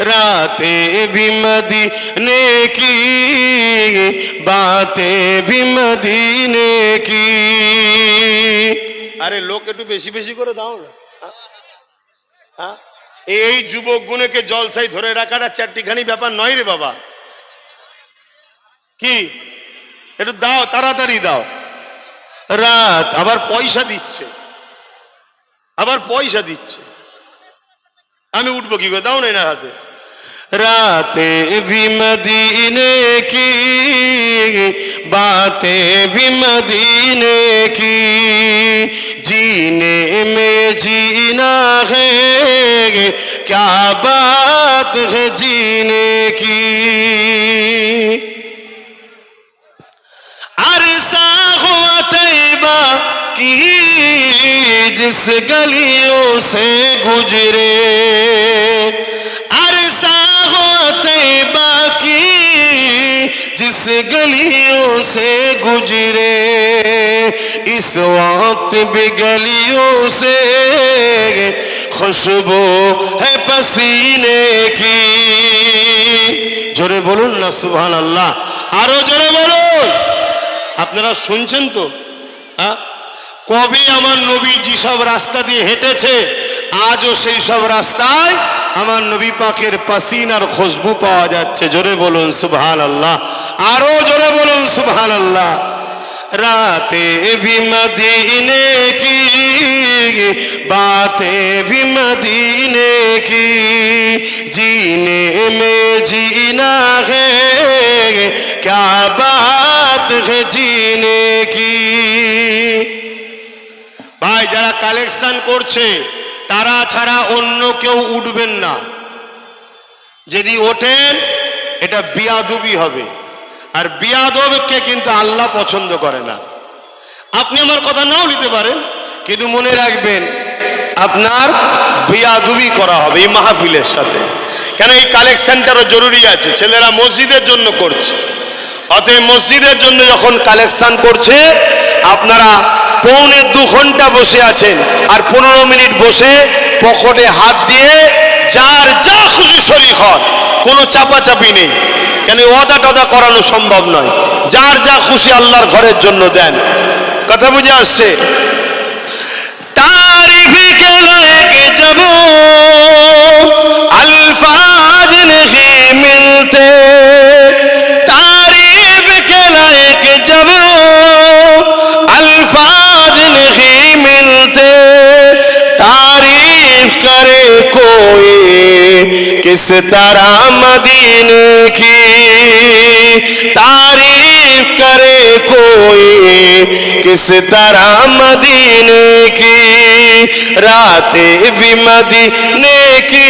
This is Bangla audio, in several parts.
रातें भी मदीने की बातें भी मदीने की আরে লোক একটু বেশি বেশি করে দাও না হ্যাঁ? হ্যাঁ? এই যুবক গুণকে জলসাই ধরে রাখাটা চারটিখানি ব্যাপার নয় রে বাবা কি একটু দাও তাড়াতাড়ি দাও রাত আবার পয়সা দিচ্ছে আবার পয়সা দিচ্ছে আমি উঠবো কি করে দাও না এনার হাতে راتیں بھی مدینے کی، باتیں بھی مدینے کی۔ جینے میں جینا ہے، کیا بات ہے جینے کی؟ عرصہ ہوا طیبہ کی، جس گلیوں سے گزرے۔ गलियों से गुजरे इस वक्त भी गलियों से खुशबू है पसीने की জোরে বলুন না সুবহান আল্লাহ আরো জোরে বলুন আপনারা শুনছেন তো হ্যাঁ কবে আমার নবী যেসব রাস্তা দিয়ে হেঁটেছে আজও সেই সব রাস্তায় আমার নবী পাকের পাসিনার খুশবু পাওয়া যাচ্ছে জোরে বলুন সুবহান আল্লাহ আরো জোরে বলুন সুবহান আল্লাহ রাতে भी मदीने की बातें भी मदीने की जीने में जीना है क्या बात है जीने की ভাই যারা কালেকশন করছে তারা ছাড়া অন্য কেউ উঠবেন না যদি ওঠেন এটা বিয়াদুবি হবে আর বিয়াদবকে কিন্তু আল্লাহ পছন্দ করে না। আপনি আমার কথা নাও নিতে পারেন, কিন্তু মনে রাখবেন, আপনার বিয়াদুবি করা হবে এই মাহফিলের সাথে। কেন এই কালেকশনটারও জরুরি আছে, ছেলেরা মসজিদের জন্য করছে। অতএব মসজিদের জন্য যখন কালেকশন করছে, আপনারা পৌনে দু ঘণ্টা বসে আছেন, আর পনেরো মিনিট বসে পকেটে হাত দিয়ে যার যা খুশি শরীর হন। কোনো চাপাচাপি নেই। কেন ওয়াদা টাদা করানো সম্ভব নয়? যার যা খুশি আল্লাহর ঘরের জন্য দেন। কথা বুঝে আসছে? তারিফে কেন যাব? किस तरह मदीने की तारीफ करे कोई किस तरह मदीने की रातें भी मदीने की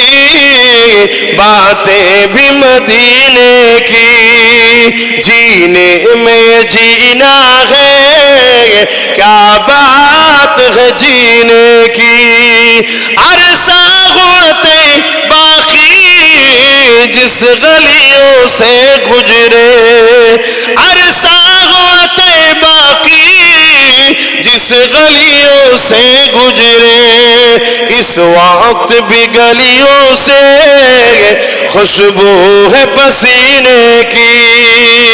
बातें भी मदीने की जीने में जीना है क्या बात है जीने की अरसा جس گلیوں سے گزرے، عرصہ ہوا طیبہ باقی جس گلیوں سے گزرے، اس وقت بھی گلیوں سے خوشبو ہے پسینے کی۔